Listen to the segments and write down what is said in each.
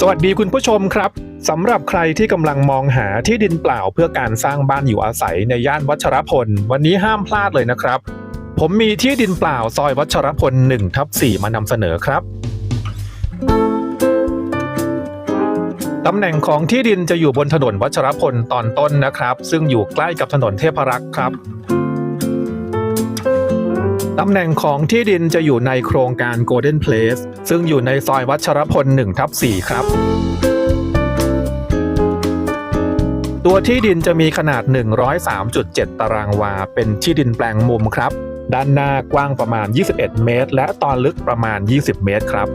สวัสดีคุณผู้ชมครับสำหรับใครที่กำลังมองหาที่ดินเปล่าเพื่อการสร้างบ้านอยู่อาศัยในย่านวัชรพล วันนี้ห้ามพลาดเลยนะครับ ผมมีที่ดินเปล่าซอยวัชรพล1ทับ4มานำเสนอครับตำแหน่งของที่ดินจะอยู่บนถนนวัชรพลตอนต้นนะครับ ซึ่งอยู่ใกล้กับถนนเทพรักษ์ครับ ตำแหน่งของที่ดินจะอยู่ในโครงการ Golden Place ซึ่งอยู่ในซอยวัชรพล1ทับ4ครับ ตัวที่ดินจะมีขนาด 103.7 ตารางวา เป็นที่ดินแปลงมุมครับ ด้านหน้ากว้างประมาณ 21 เมตร และตอนลึกประมาณ 20 เมตรครับ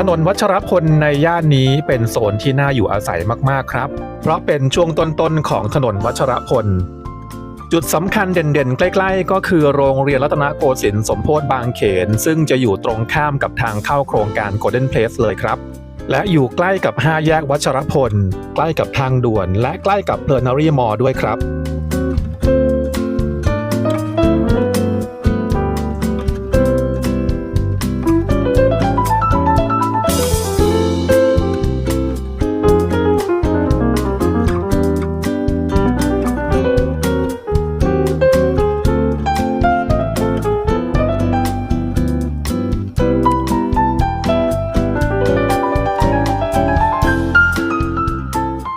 ถนนวัชรพลในย่านนี้เป็นโซนที่น่าอยู่อาศัยมากๆครับ เพราะเป็นช่วงต้นๆของถนนวัชรพล จุดสำคัญเด่นๆ ใกล้ๆ ก็คือโรงเรียนรัตนโกสินทร์สมโพธิบางเขน ซึ่งจะอยู่ตรงข้ามกับทางเข้าโครงการ Golden Place เลยครับ และอยู่ใกล้กับ 5 แยกวัชรพล ใกล้กับทางด่วน และใกล้กับเพลนารีมอด้วยครับ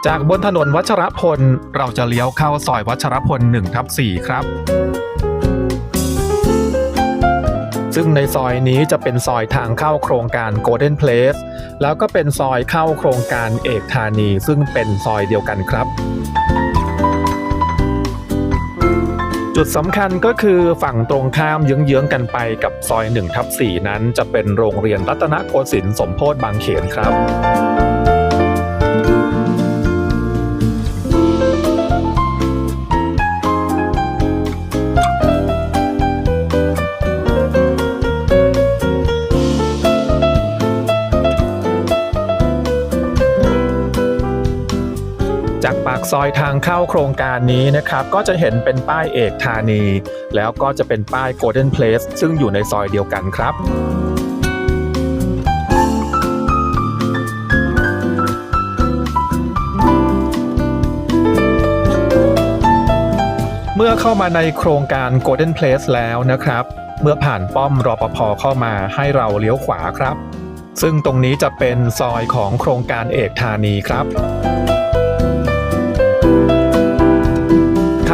จากบนถนนวัชรพล เราจะเลี้ยวเข้าซอยวัชรพล1ทับ4ครับ ซึ่งในซอยนี้จะเป็นซอยทางเข้าโครงการ Golden Place แล้วก็เป็นซอยเข้าโครงการเอกธานี ซึ่งเป็นซอยเดียวกันครับจุดสำคัญก็คือฝั่งตรงข้ามเยื้องๆกันไปกับซอย1ทับ4นั้นจะเป็นโรงเรียนรัตนโกสินทร์สมโพธิบางเขนครับ จากปากซอยทางเข้าโครงการนี้นะครับก็จะเห็นเป็นป้ายเอกธานี แล้วก็จะเป็นป้าย Golden Place ซึ่งอยู่ในซอยเดียวกันครับเมื่อเข้ามาในโครงการ Golden Place แล้วนะครับ เมื่อผ่านป้อมรอปภเข้ามาให้เราเลี้ยวขวาครับ ซึ่งตรงนี้จะเป็นซอยของโครงการเอกธานีครับ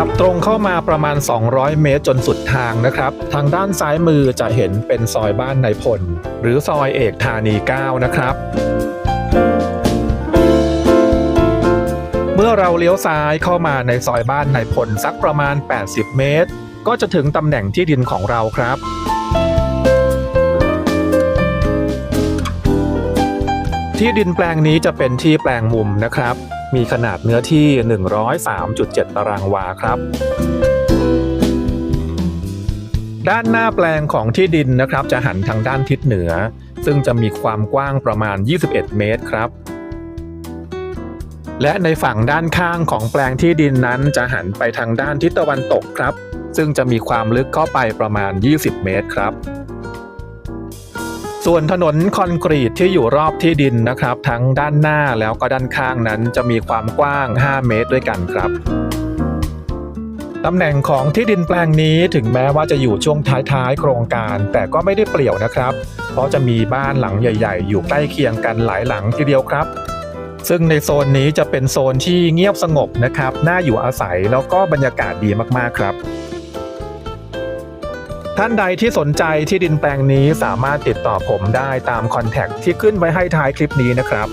ขับตรงเข้ามาประมาณ 200 เมตรจนสุดทางนะครับ ทางด้านซ้ายมือจะเห็นเป็นซอยบ้านนายพล หรือซอยเอกธานี 9 นะครับ เมื่อเราเลี้ยวซ้ายเข้ามาในซอยบ้านนายพลสักประมาณ 80 เมตร ก็จะถึงตำแหน่งที่ดินของเราครับที่ดินแปลงนี้จะเป็นที่แปลงมุมนะครับ มีขนาดเนื้อที่ 103.7 ตารางวาครับ ด้านหน้าแปลงของที่ดินนะครับ จะหันทางด้านทิศเหนือ ซึ่งจะมีความกว้างประมาณ 21 เมตรครับและในฝั่งด้านข้างของแปลงที่ดินนั้นจะหันไปทางด้านทิศตะวันตกครับ ซึ่งจะมีความลึกเข้าไปประมาณ 20 เมตรครับ ส่วนถนนคอนกรีตที่อยู่รอบที่ดินนะครับ ทั้งด้านหน้าแล้วก็ด้านข้างนั้นจะมีความกว้าง 5 เมตรด้วยกันครับตำแหน่งของที่ดินแปลงนี้ถึงแม้ว่าจะอยู่ช่วงท้ายๆ โครงการ แต่ก็ไม่ได้เปลี่ยวนะครับ เพราะจะมีบ้านหลังใหญ่ ๆ อยู่ใกล้เคียงกันหลายหลังทีเดียวครับ ซึ่งในโซนนี้จะเป็นโซนที่เงียบสงบนะครับ น่าอยู่อาศัยแล้วก็บรรยากาศดีมากๆครับ ท่านใดที่สนใจที่ดินแปลงนี้สามารถติดต่อผมได้ตามคอนแทคที่ขึ้นไว้ให้ท้ายคลิปนี้นะครับ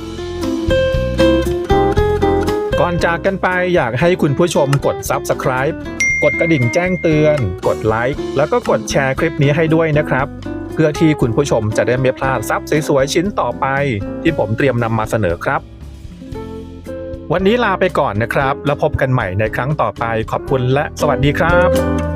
ก่อนจากกันไปอยากให้คุณผู้ชมกด Subscribe กดกระดิ่งแจ้งเตือน กดไลค์แล้วก็กดแชร์คลิปนี้ให้ด้วยนะครับ เพื่อที่คุณผู้ชมจะได้ไม่พลาดทรัพย์สวยๆชิ้นต่อไป ที่ผมเตรียมนำมาเสนอครับ วันนี้ลาไปก่อนนะครับ แล้วพบกันใหม่ในครั้งต่อไปขอบคุณและสวัสดีครับ